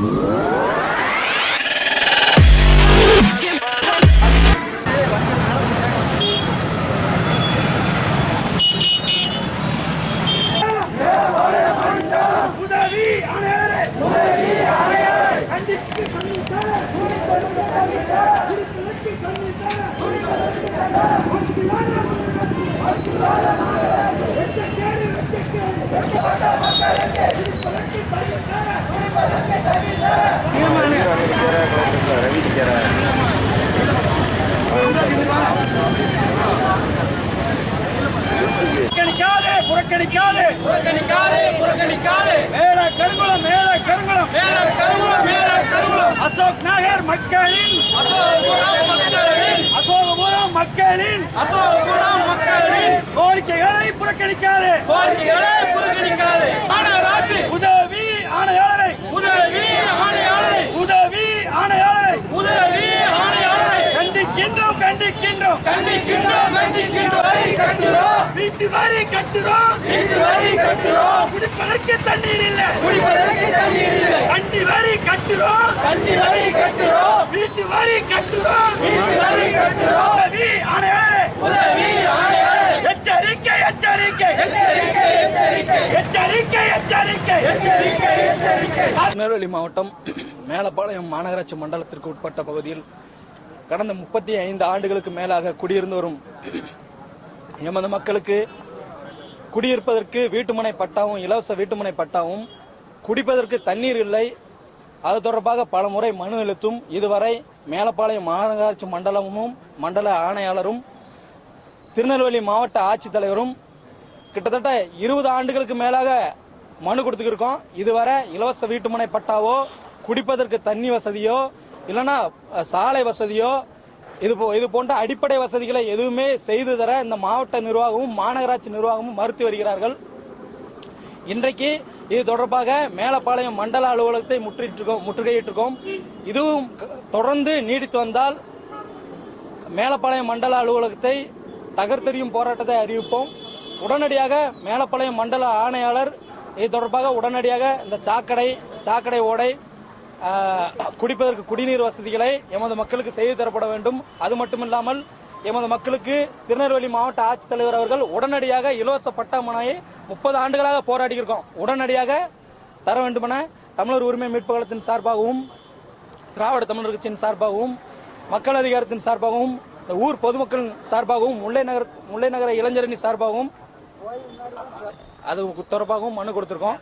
우리 புறக்கணிக்காதே புறக்கணிக்காதே. புறக்கணிக்காதே புறக்கணிக்காதே மேல கருங்குளம் மேல கருங்குளம். மேல கருங்குளம் மேல கருங்குளம் அசோக் நகர் மக்களின் அசோகபுரம் மக்களின் அசோகபுரம் மக்களின் அசோகபுரம் மக்களின் கோரிக்கைகளை புறக்கணிக்காதே. கோரிக்கைகளை புறக்கணிக்காதே மாநகராட்சி உதவி ஆணையாளரை உதவி ஆணையாளரை உதவி ஆணையாளரை உதவி ஆணையாளரை கண்டிக்கின்றோம் கண்டிக்கின்றோம் கண்டிக்கின்றோம் வரி கட்டுறோம் வீட்டு வரி கட்டுறோம் வீட்டு வரி கட்டுறோம் குடிப்பதற்கு தண்ணீர் இல்ல குடிப்பதற்கு தண்ணீர் இல்லை கண்டி வரி கட்டுறோம் கண்டி வரி கட்டுறோம் வீட்டு வரி கட்டுறோம் வீட்டு வரி கட்டுறோம் உதவி ஆணையாளரை உதவி ஆணையாளரை எச்சரிக்கை எச்சரிக்கை எச்சரிக்கை எச்சரிக்கை எச்சரிக்கை எச்சரிக்கை எச்சரிக்கை எச்சரிக்கை திருநெல்வேலி மாவட்டம் மேலப்பாளையம் மாநகராட்சி மண்டலத்திற்கு உட்பட்ட பகுதியில் கடந்த முப்பத்தி ஐந்து ஆண்டுகளுக்கு மேலாக குடியிருந்து வரும் எமது மக்களுக்கு குடியிருப்பதற்கு வீட்டுமனை பட்டாவும் இலவச வீட்டுமனை பட்டாவும் குடிப்பதற்கு தண்ணீர் இல்லை. அது தொடர்பாக பல முறை மனு அளித்தும் இதுவரை மேலப்பாளையம் மாநகராட்சி மண்டலமும் மண்டல ஆணையாளரும் திருநெல்வேலி மாவட்ட ஆட்சித்தலைவரும் கிட்டத்தட்ட இருபது ஆண்டுகளுக்கு மேலாக மனு கொடுத்துருக்கோம் இதுவரை இலவச வீட்டுமனை பட்டாவோ குடிப்பதற்கு தண்ணி வசதியோ இல்லைன்னா சாலை வசதியோ இது போ இது போன்ற அடிப்படை வசதிகளை எதுவுமே செய்து தர இந்த மாவட்ட நிர்வாகமும் மாநகராட்சி நிர்வாகமும் மறுத்து வருகிறார்கள். இன்றைக்கு இது தொடர்பாக மேலப்பாளையம் மண்டல அலுவலகத்தை முற்றிட்டிருக்கோம் முற்றுகையிட்டிருக்கோம். இதுவும் தொடர்ந்து நீடித்து வந்தால் மேலப்பாளையம் மண்டல அலுவலகத்தை தகர்த்தெறியும் போராட்டத்தை அறிவிப்போம். உடனடியாக மேலப்பாளையம் மண்டல ஆணையாளர் இது தொடர்பாக உடனடியாக இந்த சாக்கடை சாக்கடை ஓடை குடிப்பதற்கு குடிநீர் வசதிகளை எமது மக்களுக்கு செய்து தரப்பட வேண்டும். அது மட்டுமில்லாமல் எமது மக்களுக்கு திருநெல்வேலி மாவட்ட ஆட்சித்தலைவர் அவர்கள் உடனடியாக இலவச பட்டா மனையை முப்பது ஆண்டுகளாக போராடி இருக்கோம் உடனடியாக தர வேண்டுமென தமிழர் உரிமை மீட்புகளத்தின் சார்பாகவும் திராவிட தமிழர் கட்சியின் சார்பாகவும் மக்கள் அதிகாரத்தின் சார்பாகவும் இந்த ஊர் பொதுமக்கள் சார்பாகவும் முல்லை நகர் முல்லை நகர இளைஞரணி சார்பாகவும் அது தொடர்பாகவும் மனு கொடுத்திருக்கோம்.